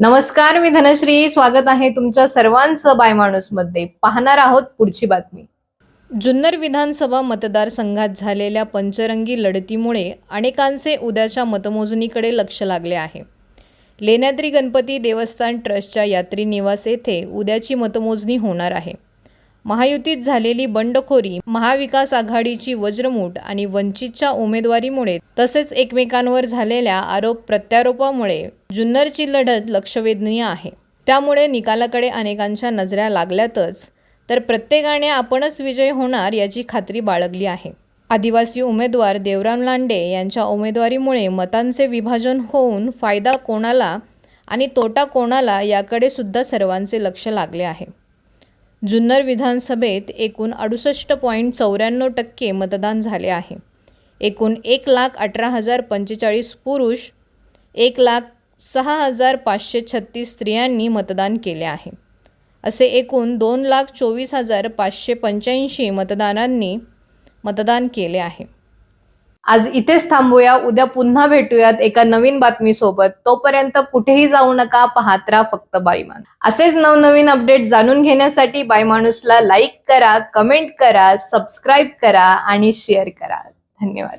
नमस्कार मी धनश्री. स्वागत आहे तुमच्या सर्वांचं बाय माणूसमध्ये पाहणार आहोत पुढची बातमी. जुन्नर विधानसभा मतदारसंघात झालेल्या पंचरंगी लढतीमुळे अनेकांचे उद्याच्या मतमोजणीकडे लक्ष लागले आहे. लेण्याद्री गणपती देवस्थान ट्रस्टच्या यात्री निवास येथे उद्याची मतमोजणी होणार आहे. महायुतीत झालेली बंडखोरी महाविकास आघाडीची वज्रमूठ आणि वंचितच्या उमेदवारीमुळे तसेच एकमेकांवर झालेल्या आरोप प्रत्यारोपामुळे जुन्नरची लढत लक्षवेधनीय आहे. त्यामुळे निकालाकडे अनेकांच्या नजऱ्या लागल्यातच तर प्रत्येकाने आपणच विजय होणार याची खात्री बाळगली आहे. आदिवासी उमेदवार देवराम लांडे यांच्या उमेदवारीमुळे मतांचे विभाजन होऊन फायदा कोणाला आणि तोटा कोणाला याकडे सुद्धा सर्वांचे लक्ष लागले आहे. जुन्नर विधानसभेत एकूण अडुसष्ट पॉईंट चौऱ्याण्णव टक्के मतदान झाले आहे. एकूण एक लाख अठरा हजार पंचेचाळीस पुरुष एक लाख सहा हजार पाचशे छत्तीस स्त्रियांनी मतदान केले आहे. असे एकूण दोन लाख चोवीस हजार पाचशे पंच्याऐंशी मतदानांनी मतदान केले आहे. आज इथेच थांबूया. उद्या पुन्हा भेटूयात एका नवीन बातमीसोबत. तोपर्यंत कुठेही जाऊ नका पाहत राहा फक्त बाईमान असेच नवनवीन अपडेट जाणून घेण्यासाठी बायमाणूसला लाईक करा कमेंट करा सबस्क्राईब करा आणि शेअर करा. धन्यवाद.